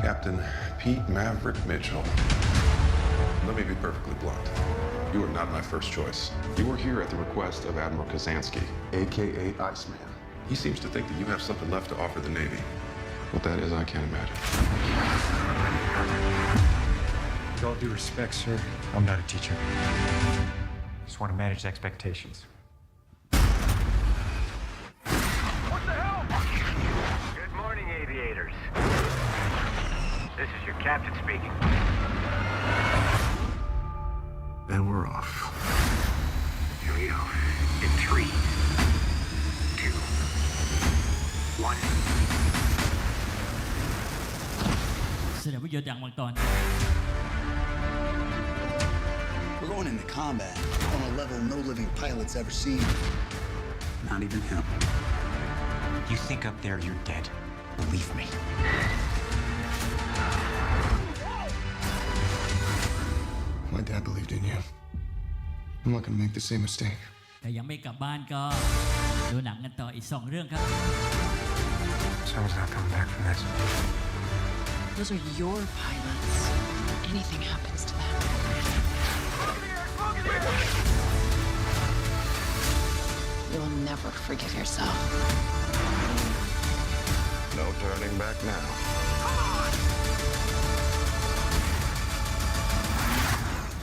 Captain Pete Maverick Mitchell. Let me be perfectly blunt. You are not my first choice. You were here at the request of Admiral Kazansky, aka Iceman. He seems to think that you have something left to offer the Navy. What that is, I can't imagine. With all due respect, sir, I'm not a teacher. Just want to manage expectations. This is your captain speaking. And we're off. Here we go. In three, two, one. We're going into combat on a level no living pilot's ever seen. Not even him. You think up there you're dead. Believe me. My dad believed in you. I'm not gonna make the same mistake. แต่ยังไม่กลับบ้านก็ดูหนังกันต่ออีก 2 เรื่องครับ Someone's not coming back from this. Those are your pilots. Anything happens to them. You'll never forgive yourself. No turning back now.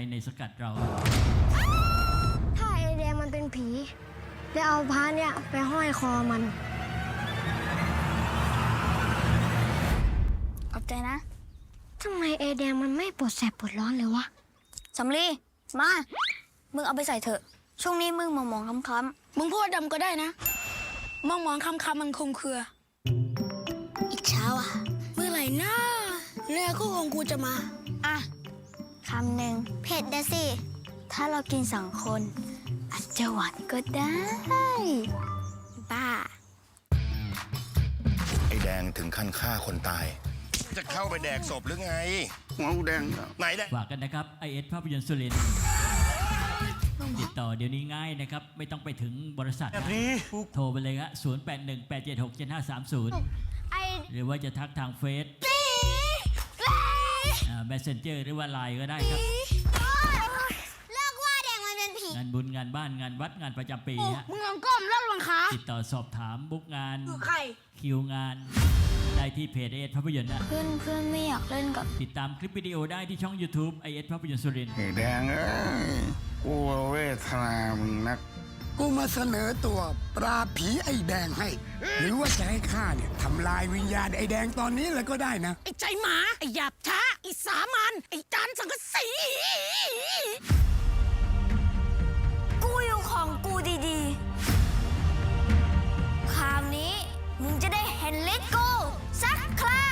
ยนตร์ไทยในสกัดเรา ถ้าไอแดงมันเป็นผีแล้วเอาพระเนี่ยไปห้อยคอมัน ขอบใจนะทำไมไอแดงมันไม่ปวดแสบปวดร้อนเลยวะ สำลีมา มึงเอาไปใส่เถอะ ช่วงนี้มึงมองมองๆค้ำๆมึงพูดดำก็ได้นะ มองมองๆค้ำๆมันคมเครืออีกเช้าอะ เมื่อไหร่นะเนื้อคู่ของกูจะมาอะ คำหนึ่งเผ็ดนะสิ ถ้าเรากินสองคน อาจจะหวานก็ได้ บ้า ไอ้แดงถึงขั้นฆ่าคนตาย จะเข้าไปแดกศพหรือไง หัวกูแดงไหนแดกฝากกันนะครับ IS ภาพยนตร์สุรินทร์ติดต่อเดี๋ยวนี้ง่ายนะครับ ไม่ต้องไปถึงบริษัทนะโทรไปเลยครับ0 8 1 8 7 6 7 5 3 0 ไอหรือว่าจะทักทางเฟซปีปี แมสเซนเจอร์หรือว่าไลน์ก็ได้ครับ เลิกว่าแดงมันเป็นผีงานบุญงานบ้านงานวัดงานประจำปีฮะมึงลองก้มแล้วลองขาติดต่อสอบถามบุ๊กงานใคร คิวงาน ได้ที่เพจ IS ภาพยนตร์นะเพื่อนเพื่อนไม่อยากเล่นกับ ติดตามคลิปวิดีโอได้ที่ช่อง YouTube IS ภาพยนตร์สุรินทร์ ไอ้แดงเอ้ยกูเวทนามึงนัก กูมาเสนอตัวปราบผีไอ้แดงให้ หรือว่าจะให้ข้าเนี่ยทำลายวิญญาณไอ้แดงตอนนี้เลยก็ได้นะ ไอ้ใจหมา ไอ้หยาบช้า ไอ้สามันไอ้จานสังกะสี กูอยู่ของกูดีๆ คราวนี้มึงจะได้เห็นเล็กกูสักครา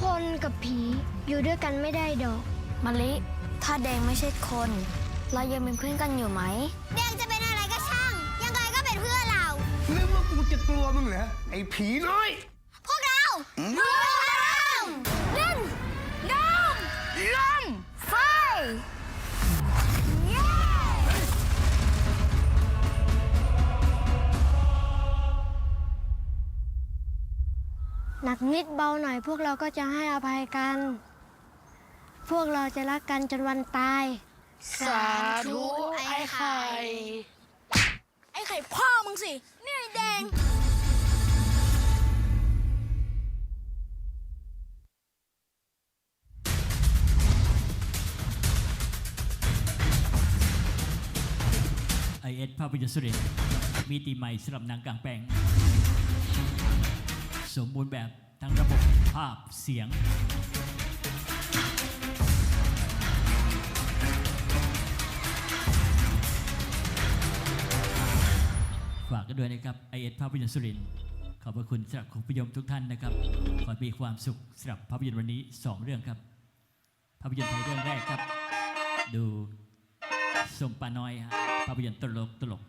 คนกับผีอยู่ด้วยกันไม่ได้ดอกมะลิ ถ้าแดงไม่ใช่คน เรายังเป็นเพื่อนกันอยู่ไหม แดงจะเป็นอะไรก็ช่าง ยังไงก็เป็นเพื่อนเรา นึกว่ากูจะกลัวมึงเหรอไอ้ผีน้อย พวกเรารวมพลัง หนักนิดเบาหน่อยพวกเราก็จะให้อภัยกัน พวกเราจะรักกันจนวันตาย สาธุไอ้ไข่ ไอ้ไข่พ่อมึงสินี่ไอ้แดง ไอเอสภาพยนตร์สุรินทร์มีตีใหม่สำหรับหนังกลางแปลง สมบูรณ์แบบทั้งระบบภาพเสียง ฝากกันด้วยนะครับไอเอสภาพยนตร์สุรินขอบพระคุณสำหรับคุณผู้ชมทุกท่านนะครับ ขอให้มีความสุขสำหรับภาพยนตร์วันนี้ 2 เรื่องครับ ภาพยนตร์ไทยเรื่องแรกครับ ดูสมปาน้อยฮะภาพยนตร์ตลกตลก